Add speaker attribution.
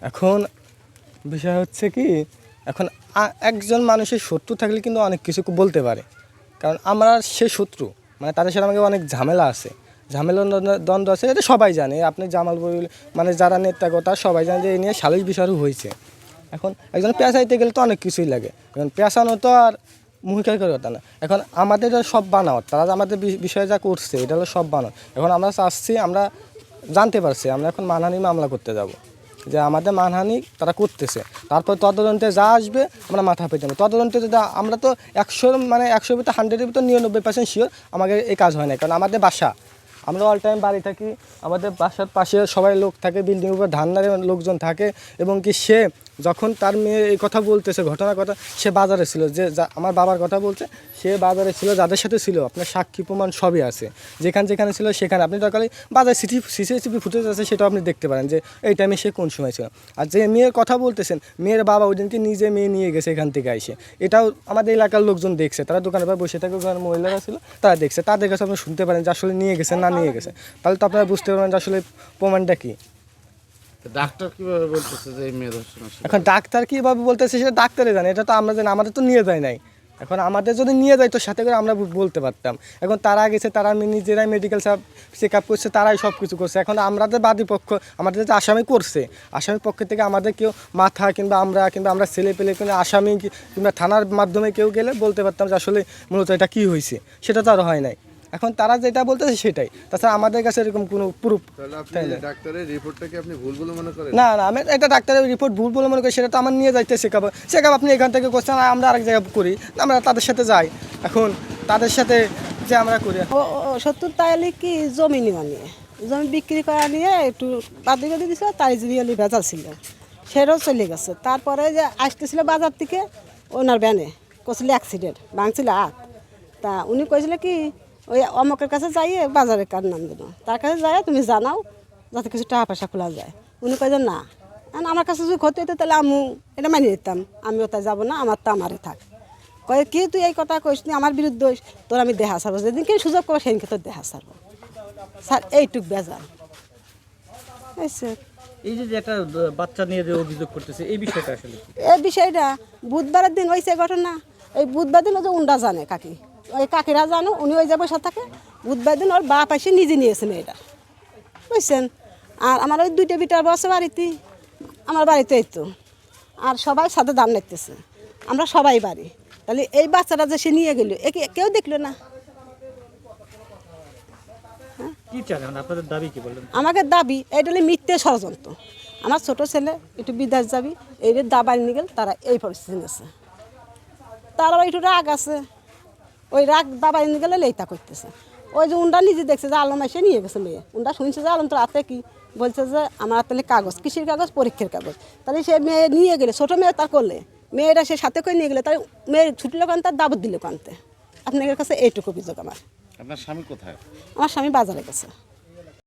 Speaker 1: এখন বিষয় হচ্ছে কি, এখন একজন মানুষের শত্রু থাকলে কিন্তু অনেক কিছু বলতে পারে। কারণ আমরা সে শত্রু মানে তাদের সাথে আমাকে অনেক ঝামেলা আছে। ঝামেলা দ্বন্দ্ব- আছে, এটা সবাই জানে। আপনি জামাল বল মানে যারা নেতা কথা সবাই জানে যে এই নিয়ে সালিশ বিষয়ও হয়েছে। এখন একজন পেঁচাইতে গেলে তো অনেক কিছুই লাগে। এখন পেঁচানো তো আর মুহিকার করে কথা না। এখন আমাদের সব বানাও তারা আমাদের বিষয়ে যা করছে, এটা হলো সব বানাও এখন আমরা চাচ্ছি, আমরা জানতে পারছি, আমরা এখন মানহানি মামলা করতে যাব। যে আমাদের মানহানি তারা করতেছে। তারপর তদন্তে যা আসবে, আমরা মাথা পেতে যাব তদন্তে যদি আমরা তো একশোর মানে একশোর ভিতরে হান্ড্রেডের ভিতরে নিরানব্বই পার্সেন্ট শিওর আমাদের এই কাজ হয় না কারণ আমাদের বাসা, আমরা অল টাইম বাড়ি থাকি, আমাদের বাসার পাশে সবাই লোক থাকে বিল্ডিং উপর ধান্দারের লোকজন থাকে, এবং কি সে যখন তার মেয়ে এই কথা বলতেছে, ঘটনার কথা, সে বাজারে ছিল। যে আমার বাবার কথা বলছে, সে বাজারে ছিল, যাদের সাথে ছিল। আপনার সাক্ষী প্রমাণ সবই আছে। যেখানে যেখানে ছিল, সেখানে। আপনি দরকার বাজার সিটি সিসিটিভি ফুটেজ আছে, সেটাও আপনি দেখতে পারেন যে এই টাইমে সে কোন সময় ছিল। আর যে মেয়ের কথা বলতেছেন, মেয়ের বাবা ওই দিনকে নিজে মেয়ে নিয়ে গেছে এখান থেকে এসে এটাও আমাদের এলাকার লোকজন দেখছে। তারা দোকানের পর বসে থাকে, ওখানে মহিলারা ছিল, তারা দেখছে। তাদের কাছে আপনি শুনতে পারেন যে আসলে নিয়ে গেছে না নিয়ে গেছে। তাহলে তো আপনারা বুঝতে পারবেন যে আসলে প্রমাণটা কী।
Speaker 2: ডাক্তার কীভাবে বলতেছে যে মেয়ে ধর্ষণ
Speaker 1: এখন ডাক্তার কীভাবে বলতেছে সেটা ডাক্তারে জানে। এটা তো আমরা জানি আমাদের তো নিয়ে যায় নাই। এখন আমাদের যদি নিয়ে যায়, তো সাথে করে আমরা বলতে পারতাম। এখন তারা গেছে, তারা নিজেরাই মেডিকেল চেক আপ করছে, তারাই সব কিছু করছে। এখন আমাদের বাদী পক্ষ আমাদের যে আসামি করছে আসামি পক্ষ থেকে আমাদের কেউ মাথা কিংবা আমরা কিংবা আমরা ছেলে পেলে কিংবা আসামি কিংবা থানার মাধ্যমে কেউ গেলে বলতে পারতাম যে আসলে মূলত এটা কী হয়েছে। সেটা তো আর হয় নাই। এখন তারা যেটা বলতেছে সেটাই। তাছাড়া আমাদের কাছে এরকম কোনো প্রুফ
Speaker 3: তাহলে ডাক্তারের রিপোর্টটাকে আপনি ভুল বলে মনে করেন?
Speaker 1: না না আমি এটা ডাক্তারের রিপোর্ট ভুল বলে মনে করি সেটা তো আমার নিয়ে যাইতে শেখাবো। শেখাবো আপনি এখান থেকে করছেন আর আমরা আরেক জায়গায় করি আমরা তাদের সাথে যাই। এখন তাদের সাথে যে আমরা করি।
Speaker 4: ও সত্তর তাইলে কি জমি নেওয়া নিয়ে? জমি বিক্রি করা নিয়ে একটু বাদি বাদি দিছিল তাই জিরিয়ালি ভেজাল ছিল। সেটাও চলে গেছে। তারপরে যে আসতেছিল বাজার থেকে ওনার ব্যানে করছিল অ্যাক্সিডেন্ট ভাঙছিল হাত তা উনি কইছিল কি ওই অমকের কাছে যাইয়ে বাজারে কার নাম দিল তার কাছে যাই তুমি জানাও যাতে কিছু টাকা পয়সা খোলা যায়। উনি কয় যে না। আমার কাছে যদি ক্ষতি হতো তাহলে আমি এটা মানিয়ে নিতাম। আমিও তাই যাব না আমার তো আমারে থাক। কয়ে কি তুই এই কথা কইস নি আমার বিরুদ্ধে তোর আমি দেহা সারবো যেদিনকে সুযোগ করব সেদিনকে তোর দেহা সারবো স্যার এইটুক বেজাল। এই স্যার।
Speaker 5: এই যে একটা বাচ্চা নিয়ে যে অভিযোগ করতেছে এই বিষয়টা আসলে
Speaker 4: এই বিষয়টা বুধবারের দিন হয়েছে ঘটনা। এই বুধবার দিন ওই যে উন্ডা জানে কাকি। ওই কাকিরা জানো উনি ওই যে বসে থাকে বুধবার দিন ওর বাপ এসে নিজে নিয়েছে মেয়েটা। বুঝছেন? আর আমার ওই দুইটা বিটার বসে বাড়িতে আমার বাড়িতে এই তো। আর সবাই সাথে দাম নিতেছে। আমরা সবাই বাড়ি। তাহলে এই বাচ্চাটা যে সে নিয়ে গেল একে কেউ দেখল না?
Speaker 5: বললেন
Speaker 4: আমাকে দাবি এটা হলে মিথ্যে ষড়যন্ত্র। আমার ছোট ছেলে একটু বিদেশ যাবি এই দাবাই নিয়ে গেল তারা এই পরিস্থিতি আছে। তার একটু রাগ আছে। ওই রাগ বাবা এনে গেলে লেইতা করতেছে। ওই যে উন্ডা নিজে দেখছে যে আলম এসে নিয়ে গেছে মেয়ে। উন্ডা শুনছে যে আলম তোর রাতে কি? বলছে যে আমার তাহলে কাগজ কৃষির কাগজ? পরীক্ষার কাগজ। তাহলে সে মেয়ে নিয়ে গেলে ছোটো মেয়ে তার করলে মেয়েরা সে সাথে করে নিয়ে গেলে তাই মেয়ের ছুটলো কান তার দাবত দিল কানতে আপনাদের কাছে এইটুকু অভিযোগ আমার।
Speaker 2: আপনার স্বামী কোথায়?
Speaker 4: আমার স্বামী বাজারে গেছে।